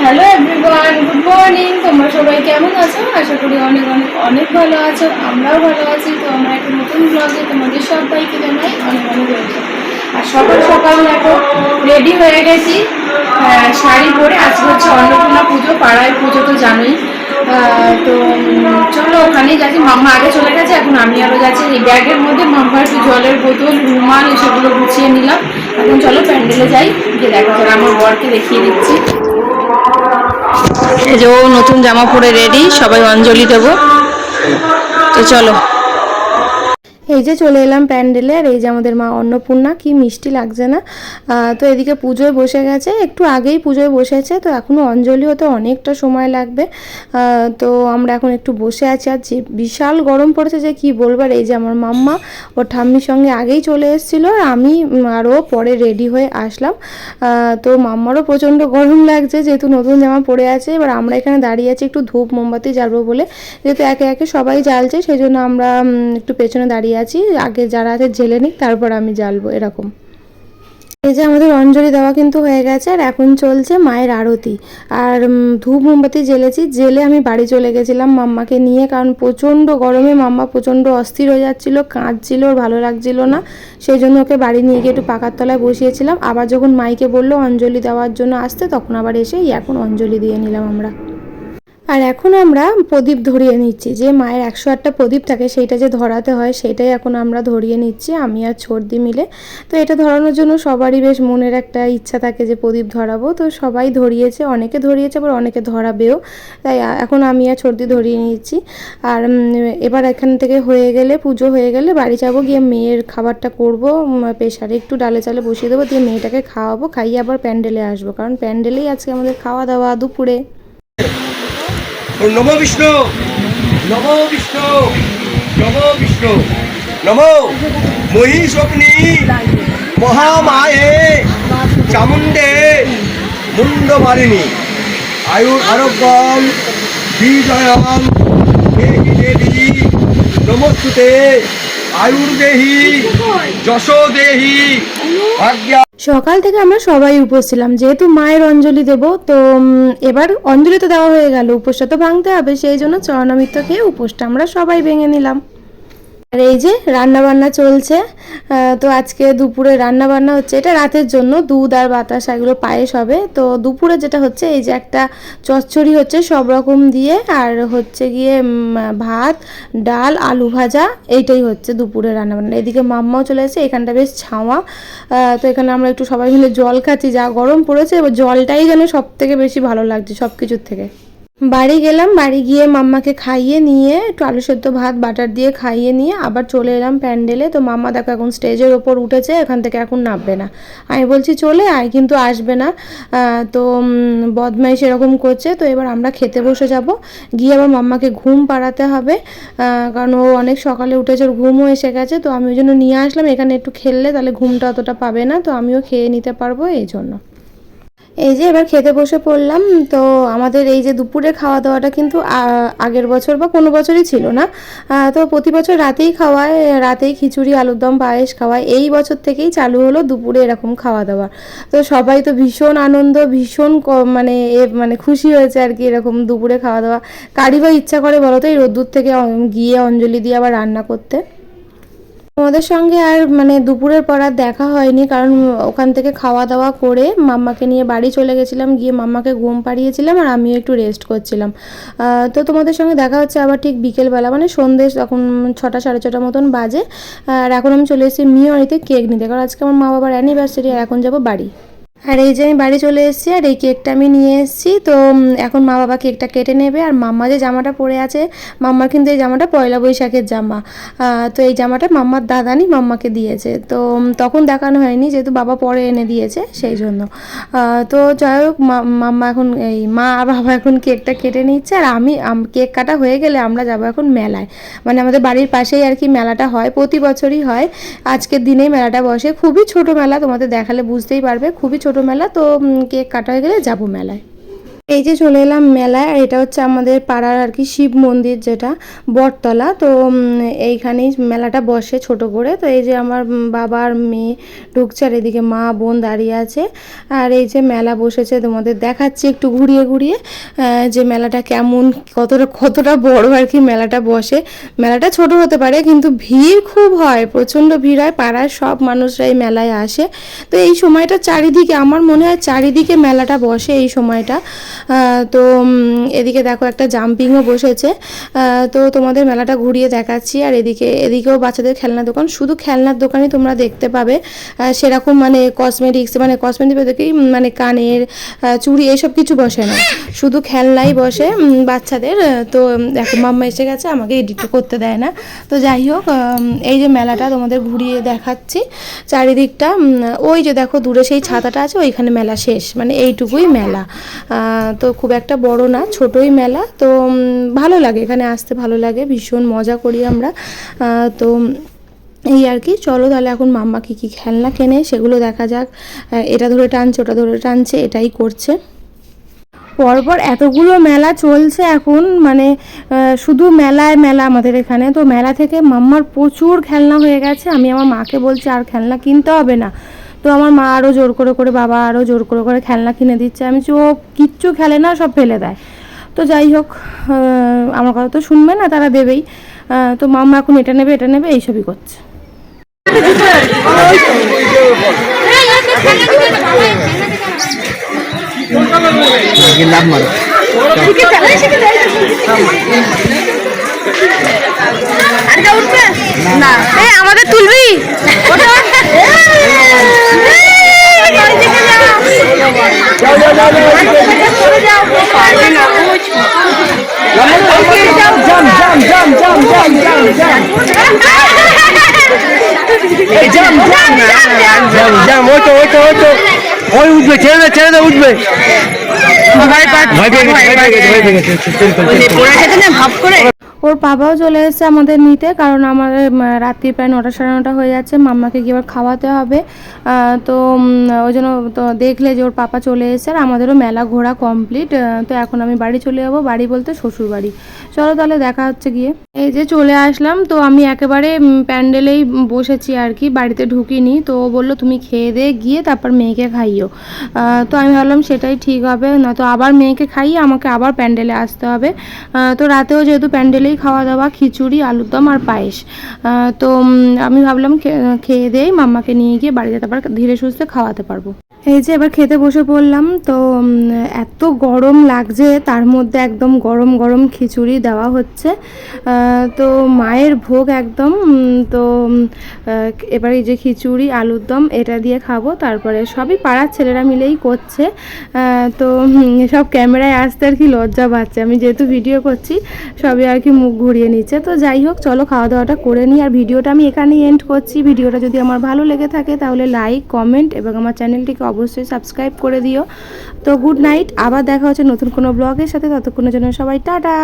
Hello everyone good morning তোমরা সবাই কেমন আছো? আশা করি অনেক অনেক অনেক ভালো আছো। আমরাও ভালো আছি। তো আমরা একটা নতুন ব্লগে তোমাদের সবাইকে জানাই অনেক অনেক আর সকাল সকাল দেখো রেডি হয়ে গেছি। তো, চলো, ওখানেই যাচ্ছি। মাম্মা আগে চলে গেছে, এখন আমি আরও যাচ্ছি। এই ব্যাগের মধ্যে মাম্মা একটু জলের বোতল, রুমাল, এসবগুলো গুছিয়ে নিলাম। এখন চলো, প্যান্ডেলে যাই, গিয়ে দেখা আমার বরকে দেখিয়ে দিচ্ছি। এই যে ও নতুন জামা পরে রেডি সবাই অঞ্জলি দেবো। তো চলো। এই যে চলে এলাম প্যান্ডেলে, আর এই যে আমাদের মা অন্নপূর্ণা, কি মিষ্টি লাগছে না? তো এদিকে পুজোয় বসে গেছে, একটু আগেই পুজোয় বসেছে, তো এখনও অঞ্জলি হতে অনেকটা সময় লাগবে। তো আমরা এখন একটু বসে আছি, আর যে বিশাল গরম পড়েছে যে কি বলবার এই যে আমার মাম্মা, ওর ঠাম্মির সঙ্গে আগেই চলে এসেছিল, আর আমি আরও পরে রেডি হয়ে আসলাম। তো মাম্মারও প্রচণ্ড গরম লাগছে, যেহেতু নতুন জামা পরে আছে, এবার আমরা এখানে দাঁড়িয়ে আছি, একটু ধূপ মোমবাতি জ্বালবো বলে। যেহেতু একে একে সবাই জ্বালছে সেই জন্য আমরা একটু পেছনে দাঁড়িয়ে আছি, আগে যারা আছে জেলে নিক, তারপর আমি জ্বালবো, এরকম। এই যে আমাদের অঞ্জলি দেওয়া কিন্তু হয়ে গেছে, আর এখন চলছে মায়ের আরতি। আর ধূপ মোমবাতি জ্বেলেছি জেলে আমি বাড়ি চলে গেছিলাম মাম্মাকে নিয়ে, কারণ প্রচণ্ড গরমে মাম্মা প্রচণ্ড অস্থির হয়ে যাচ্ছিল, কাঁদছিল ওর ভালো লাগছিল না। সেই জন্য ওকে বাড়ি নিয়ে গিয়ে একটু পাকার তলায় বসিয়েছিলাম। আবার যখন মাইকে বলল অঞ্জলি দেওয়ার জন্য আসতে, তখন আবার এসে এখন অঞ্জলি দিয়ে নিলাম আমরা। আর এখন আমরা প্রদীপ ধরিয়ে নিচ্ছি, যে মায়ের একশো আটটা প্রদীপ থাকে সেইটা যে ধরাতে হয় সেটাই এখন আমরা ধরিয়ে নিচ্ছি, আমি আর ছর্দি মিলে। তো এটা ধরানোর জন্য সবারই বেশ মনের একটা ইচ্ছা থাকে যে প্রদীপ ধরাবো, তো সবাই ধরিয়েছে, অনেকে ধরিয়েছে আবার অনেকে ধরাবেও, তাই এখন আমি আর ছর্দি ধরিয়ে নিচ্ছি। আর এবার এখান থেকে হয়ে গেলে, পুজো হয়ে গেলে বাড়ি যাব, গিয়ে মেয়ের খাবারটা করব প্রেশারে একটু ডালে চালে বসিয়ে দেবো, দিয়ে মেয়েটাকে খাওয়াবো, খাইয়ে আবার প্যান্ডেলে আসব, কারণ প্যান্ডেলেই আজকে আমাদের খাওয়া দাওয়া দুপুরে। নম বিষ্ণু নম বিষ্ণু নম বিষ্ণু, নম। মহিষগ্নি, মহামায়ে, চামুণ্ডে মুন্ডমালিনী আয়ুর আরোগ্যম, বিজয়ম, দেহি দেবী নমস্তুতে, আয়ুর্দেহি যশো দেহি ভাগ্যা সকাল থেকে আমরা সবাই উপোস ছিলাম। যেহেতু মায়ের অঞ্জলি দেব, তো এবার অঞ্জলি তো দেওয়া হয়ে গেল, উপোসটা তো ভাঙতে হবে, সেই জন্য চরণামিত্র খেয়ে উপোসটা আমরা সবাই ভেঙে নিলাম। আর এই যে রান্না বান্না চলছে তো আজকে দুপুরে রান্না বান্না হচ্ছে, এটা রাতের জন্য, দুধ আর বাতাস এগুলো পায়েস হবে। তো দুপুরে যেটা হচ্ছে, এই যে একটা চচ্চড়ি হচ্ছে সব রকম দিয়ে, আর হচ্ছে গিয়ে ভাত, ডাল, আলু ভাজা, এইটাই হচ্ছে দুপুরে রান্না বান্না এদিকে মাম্মাও চলে এসেছে, এখানটা বেশ ছাওয়া। তো এখানে আমরা একটু সবাই মিলে জল খাচ্ছি, যা গরম পড়েছে, এবার জলটাই যেন সব থেকে বেশি ভালো লাগছে সব কিছুর থেকে। বাড়ি গেলাম বাড়ি গিয়ে মাম্মাকে খাইয়ে নিয়ে একটু আলু সেদ্ধ ভাত বাটার দিয়ে খাইয়ে নিয়ে আবার চলে এলাম প্যান্ডেলে। তো মাম্মা দেখো এখন স্টেজের ওপর উঠেছে এখান থেকে এখন নামবে না। আমি বলছি চলে আয় কিন্তু আসবে না। তো উম, বদমাইশ এরকম করছে তো এবার আমরা খেতে বসে যাব। গিয়ে আবার মাম্মাকে ঘুম পাড়াতে হবে কারণ ও অনেক সকালে উঠেছে ওর ঘুমও এসে গেছে। তো আমি ওই জন্য নিয়ে আসলাম এখানে একটু খেললে তাহলে ঘুমটা অতটা পাবে না তো আমিও খেয়ে নিতে পারব এই জন্য। এই যে এবার খেতে বসে পড়লাম, তো আমাদের এই যে দুপুরে খাওয়া দাওয়াটা কিন্তু আগের বছর বা কোনো বছরই ছিল না। তো প্রতি বছর রাতেই খাওয়ায়, রাতেই খিচুড়ি, আলুর দম, পায়েস খাওয়ায়। এই বছর থেকেই চালু হলো দুপুরে এরকম খাওয়া দাওয়া তো সবাই তো ভীষণ আনন্দ, ভীষণ মানে এ মানে খুশি হয়েছে আর কি এরকম দুপুরে খাওয়া দাওয়া কারি বা ইচ্ছা করে বলো তো এই রোদ্দুর থেকে গিয়ে অঞ্জলি দিয়ে আবার রান্না করতে। তোমাদের সঙ্গে আর মানে দুপুরের পর আর দেখা হয়নি, কারণ ওখান থেকে খাওয়া দাওয়া করে মাম্মাকে নিয়ে বাড়ি চলে গেছিলাম, গিয়ে মাম্মাকে ঘুম পাড়িয়েছিলাম আর আমিও একটু রেস্ট করছিলাম। তো তোমাদের সঙ্গে দেখা হচ্ছে আবার ঠিক বিকেলবেলা মানে সন্ধ্যে তখন ছটা সাড়ে ছটা মতন বাজে। আর এখন আমি চলে এসেছি মিওয়ারিতে কেক নিতে, কারণ আজকে আমার মা বাবার অ্যানিভার্সারি আর এখন যাব বাড়ি। আর এই যে আমি বাড়ি চলে এসেছি, আর এই কেকটা আমি নিয়ে এসেছি। তো এখন মা বাবা কেকটা কেটে নেবে, আর মাম্মা যে জামাটা পরে আছে, মাম্মার কিন্তু এই জামাটা পয়লা বৈশাখের জামা। তো এই জামাটা মাম্মার দাদানি মাম্মাকে দিয়েছে। তো তখন দেখানো হয়নি, যেহেতু বাবা পরে এনে দিয়েছে, সেই জন্য। তো যাই হোক মাম্মা এখন এই মা আর বাবা এখন কেকটা কেটে নিচ্ছে, আর আম- কেক কাটা হয়ে গেলে আমরা যাব এখন মেলায়। মানে আমাদের বাড়ির পাশেই আর কি মেলাটা হয়, প্রতি বছরই হয়। আজকের দিনেই মেলাটা বসে। খুবই ছোট মেলা তোমাদের দেখালে বুঝতেই পারবে, খুবই ছোট মেলা তো কেক কাটা হয়ে গেলে যাব মেলায়। এই যে চলে এলাম মেলায়, আর এটা হচ্ছে আমাদের পাড়ার আর কি শিব মন্দির যেটা, বটতলা। তো এইখানেই মেলাটা বসে ছোট করে। তো এই যে আমার বাবার মেয়ে ঢুকছে, আর এদিকে মা বোন দাঁড়িয়ে আছে। আর এই যে মেলা বসেছে, তোমাদের দেখাচ্ছি একটু ঘুরিয়ে ঘুরিয়ে যে মেলাটা কেমন, কতটা কতটা বড় আর কি মেলাটা বসে। মেলাটা ছোট হতে পারে, কিন্তু ভিড় খুব হয়, প্রচণ্ড ভিড় হয়। পাড়ার সব মানুষরা এই মেলায় আসে। তো এই সময়টা চারিদিকে, আমার মনে হয় চারিদিকে মেলাটা বসে এই সময়টা। তো এদিকে দেখো একটা জাম্পিংও বসেছে। তো তোমাদের মেলাটা ঘুরিয়ে দেখাচ্ছি। আর এদিকে, এদিকেও বাচ্চাদের খেলনা দোকান। শুধু খেলনার দোকানই তোমরা দেখতে পাবে। সেরকম মানে কসমেটিক্স মানে কসমেটিক দেখেই মানে কানের চুড়ি, এসব কিছু বসে না। শুধু খেলনাই বসে বাচ্চাদের। তো দেখো, মাম্মা এসে গেছে, আমাকে এডিট করতে দেয় না। তো যাই হোক এই যে মেলাটা তোমাদের ঘুরিয়ে দেখাচ্ছি চারিদিকটা। ওই যে দেখো, দূরে সেই ছাতাটা আছে, ওইখানে মেলা শেষ। মানে এইটুকুই মেলা। তো খুব একটা বড় না, ছোটই মেলা। তো ভালো লাগে, এখানে আসতে ভালো লাগে, ভীষণ মজা করি আমরা। তো, এই আর কি, চলো তাহলে এখন মাম্মা কী কী খেলনা কেনে, সেগুলো দেখা যাক। এটা ধরে টানছে, ওটা ধরে টানছে, এটাই করছে। পরপর এতগুলো মেলা চলছে এখন মানে শুধু মেলায় মেলা আমাদের এখানে। তো মেলা থেকে মাম্মার প্রচুর খেলনা হয়ে গেছে, আমি আমার মাকে বলছি, আর খেলনা কিনতে হবে না। তো আমার মা আরও জোর করে করে বাবা আরও জোর করে করে খেলনা কিনে দিচ্ছে। আমি চো কিচ্ছু খেলে না সব ফেলে দেয়। তো যাই হোক আমার কথা তো শুনবে না তারা দেবেই। তো মাম্মা এখন এটা নেবে এটা নেবে এইসবই করছে। লাভ মারো আমাদের তুলবি? ওই উঠবে ছেড়ে দে ছেড়ে দে উঠবে। ভয় পেয়ে গেছে ভয় পেয়ে গেছে ভয় পেয়ে ওর বাবাও চলে এসেছে আমাদের নিতে কারণ আমাদের উম, রাত্রি প্রায় নটা সাড়ে নটা হয়ে যাচ্ছে মাম্মাকে গিয়ে খাওয়াতে হবে। তো ওই জন্য তো দেখলে যে ওর পাপা চলে এসেছে আর আমাদেরও মেলা ঘোরা কমপ্লিট তো এখন আমি বাড়ি চলে যাব বাড়ি বলতে শ্বশুর বাড়ি। চলো তাহলে দেখা হচ্ছে গিয়ে। এই যে চলে আসলাম তো আমি একেবারে প্যান্ডেলেই বসেছি আর কি বাড়িতে ঢুকিনি তো ও বলল তুমি খেয়ে দিয়ে গিয়ে তারপর মেয়েকে খাইও। তো আমি ভাবলাম সেটাই ঠিক হবে নয়তো আবার মেয়েকে খাইয়ে আমাকে আবার প্যান্ডেলে আসতে হবে। তো রাতেও যেহেতু প্যান্ডেলেই খাওয়া দাওয়া, খিচুড়ি আলুর দম আর পায়েস। তো আমি ভাবলাম খেয়ে দিয়েই মাম্মাকে নিয়ে গিয়ে বাড়িতে তারপর ধীরে সুস্থে খাওয়াতে পারব। এই যে এবার খেতে বসে পড়লাম, তো এত গরম লাগছে, তার মধ্যে একদম গরম গরম খিচুড়ি দেওয়া হচ্ছে। তো মায়ের ভোগ একদম তো এবার এই যে খিচুড়ি, আলুর দম, এটা দিয়ে খাব, তারপরে সবই পাড়ার ছেলেরা মিলেই করছে। তো সব ক্যামেরায় আসতে আর কি লজ্জা পাচ্ছে, আমি যেহেতু ভিডিও করছি, সবই আর কি মুখ ঘুরিয়ে নিচ্ছে। তো যাই হোক, চলো খাওয়া দাওয়াটা করে নিই, আর ভিডিওটা আমি এখানেই এন্ড করছি। ভিডিওটা যদি আমার ভালো লেগে থাকে, তাহলে লাইক কমেন্ট এবং আমার চ্যানেলটিকে অবশ্যই সাবস্ক্রাইব করে দিও। তো গুড নাইট, আবার দেখা হচ্ছে নতুন কোনো ব্লগের সাথে, ততক্ষণের জন্য সবাই টাটা।